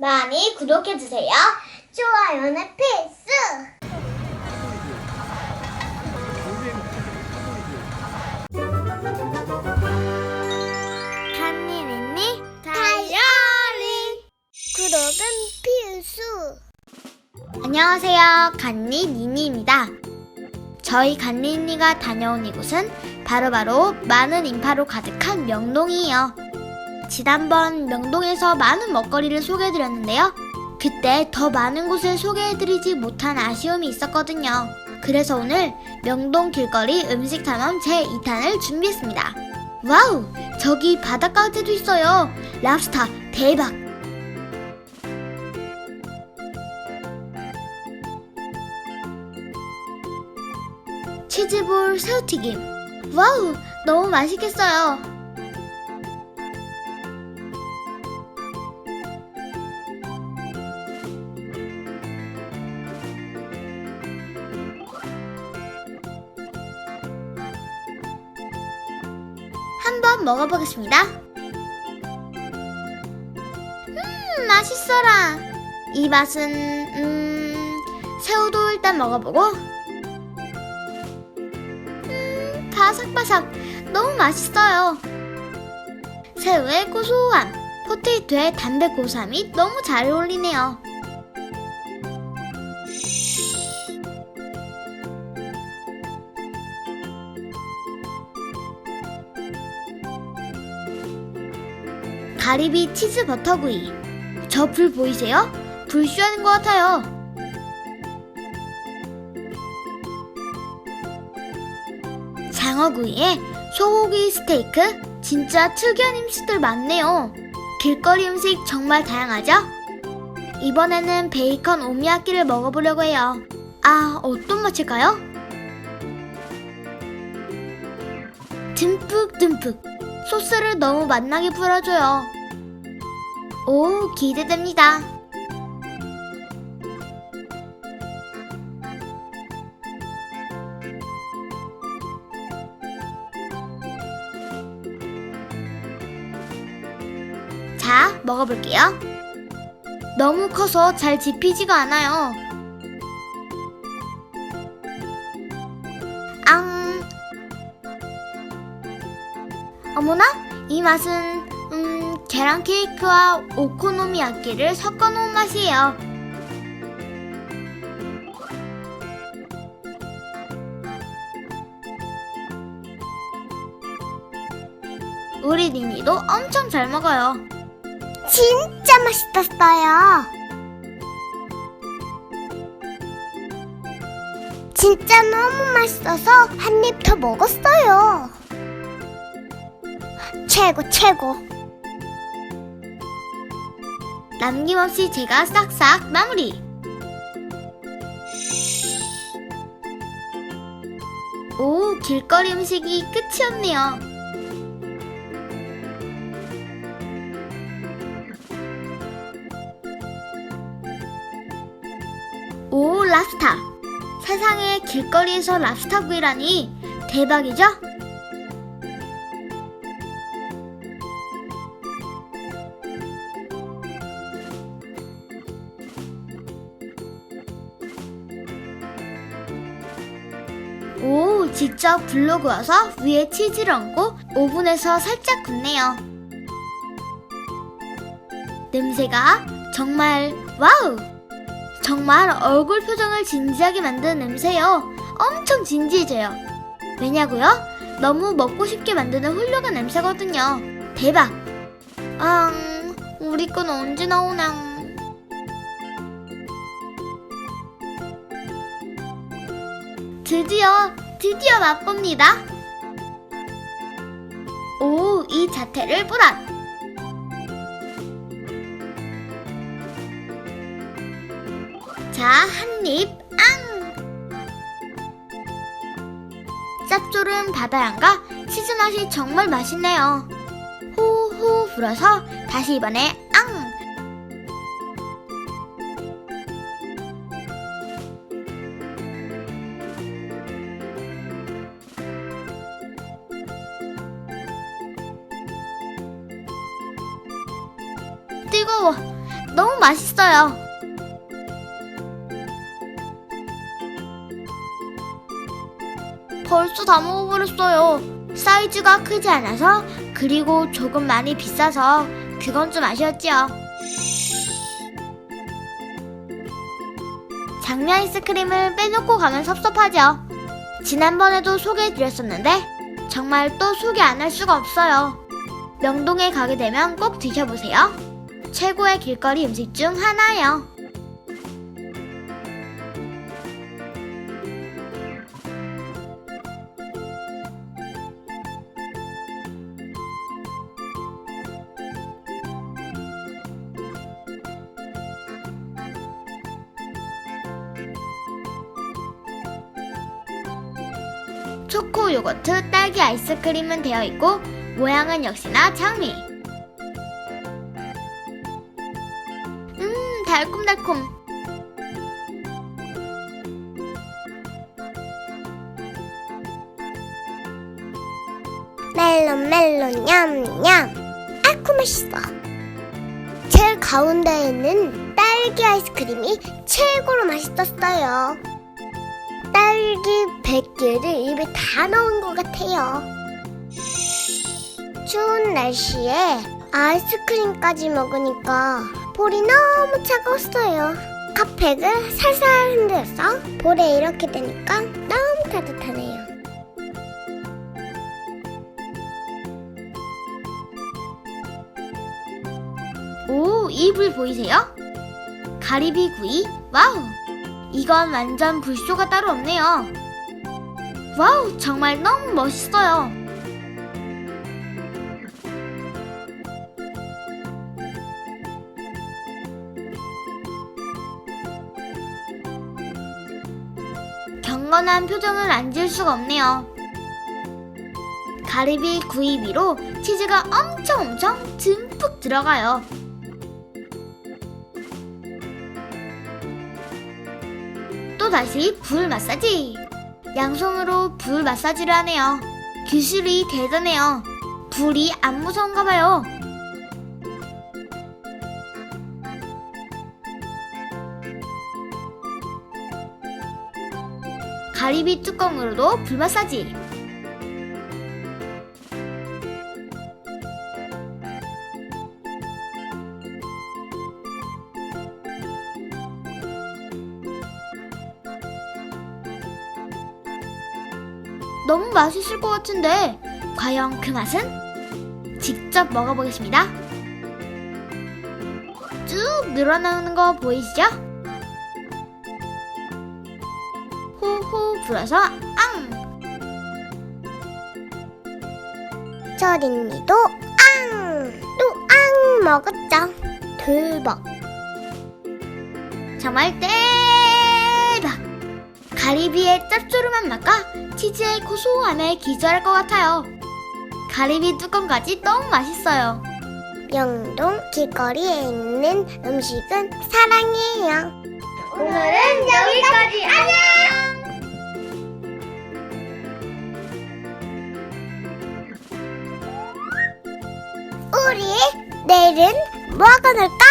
많이 구독해주세요. 좋아요는 필수! 한일 있니? 다이어리! 구독은 필수! 안녕하세요. 간니 니니입니다. 저희 간니 니가 다녀온 이곳은 바로바로 많은 인파로 가득한 명동이에요. 지난번 명동에서 많은 먹거리를 소개해드렸는데요. 그때 더 많은 곳을 소개해드리지 못한 아쉬움이 있었거든요. 그래서 오늘 명동 길거리 음식 탐험 제2탄을 준비했습니다. 와우! 저기 바닷가재도 있어요. 랍스타 대박! 치즈볼 새우튀김. 와우! 너무 맛있겠어요. 한번 먹어보겠습니다. 음, 맛있어라. 이 맛은, 음, 새우도 일단 먹어보고. 음, 바삭바삭. 너무 맛있어요. 새우의 고소함, 포테이토의 담백 고소함이 너무 잘 어울리네요. 가리비 치즈 버터구이. 저 불 보이세요? 불쇼하는 것 같아요. 장어구이에 소고기 스테이크. 진짜 특이한 음식들 많네요. 길거리 음식 정말 다양하죠? 이번에는 베이컨 오미야끼를 먹어보려고 해요. 아, 어떤 맛일까요? 듬뿍듬뿍. 소스를 너무 맛나게 풀어줘요. 오, 기대됩니다. 자, 먹어볼게요. 너무 커서 잘 집히지가 않아요. 앙. 어머나, 이 맛은 음, 계란 케이크와 오코노미야끼를 섞어 놓은 맛이에요. 우리 니니도 엄청 잘 먹어요. 진짜 맛있었어요. 진짜 너무 맛있어서 한 입 더 먹었어요. 최고 최고. 남김없이 제가 싹싹 마무리. 오, 길거리 음식이 끝이 없네요. 오, 랍스타. 세상에 길거리에서 랍스타 구이라니 대박이죠? 오, 직접 불로 구워서 위에 치즈를 얹고 오븐에서 살짝 굽네요. 냄새가 정말 와우! 정말 얼굴 표정을 진지하게 만드는 냄새요. 엄청 진지해져요. 왜냐고요? 너무 먹고 싶게 만드는 훌륭한 냄새거든요. 대박! 아, 우리 건 언제 나오냐? 드디어, 드디어 맛봅니다. 오, 이 자태를 보라. 자, 한 입, 앙! 짭조름 바다향과 치즈 맛이 정말 맛있네요. 호호 불어서 다시 이번에 뜨거워. 너무 맛있어요. 벌써 다 먹어버렸어요. 사이즈가 크지 않아서 그리고 조금 많이 비싸서 그건 좀 아쉬웠지요. 장미 아이스크림을 빼놓고 가면 섭섭하죠. 지난번에도 소개해드렸었는데 정말 또 소개 안 할 수가 없어요. 명동에 가게 되면 꼭 드셔보세요. 최고의 길거리 음식 중 하나예요. 초코 요거트 딸기 아이스크림은 되어 있고 모양은 역시나 장미. 달콤달콤. 멜론 멜론 냠냠. 아쿠 맛있어. 제일 가운데에 있는 딸기 아이스크림이 최고로 맛있었어요. 딸기 100개를 입에 다 넣은 것 같아요. 추운 날씨에 아이스크림까지 먹으니까 볼이 너무 차가웠어요 핫팩을 살살 흔들어서 볼에 이렇게 되니까 너무 따뜻하네요 오, 이불 보이세요? 가리비 구이? 와우! 이건 완전 불쇼가 따로 없네요. 와우, 정말 너무 멋있어요. 경건한 표정을 안 지을 수가 없네요. 가리비 구이 위로 치즈가 엄청 엄청 듬뿍 들어가요. 또 다시 불 마사지. 양손으로 불 마사지를 하네요. 기술이 대단해요. 불이 안 무서운가 봐요. 가리비 뚜껑으로도 불 마사지. 너무 맛있을 것 같은데 과연 그 맛은? 직접 먹어보겠습니다. 쭉 늘어나는 거 보이시죠? 불어서 앙! 저린이도 앙! 또 앙 먹었죠. 대박. 정말 대박! 가리비의 짭조름한 맛과 치즈의 고소함에 기절할 것 같아요. 가리비 뚜껑까지 너무 맛있어요. 영동 길거리에 있는 음식은 사랑이에요. 오늘은 여기 내일은 뭐하고 놀까?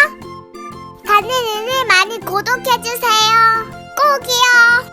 다니는 일 많이 구독해주세요. 꼭이요.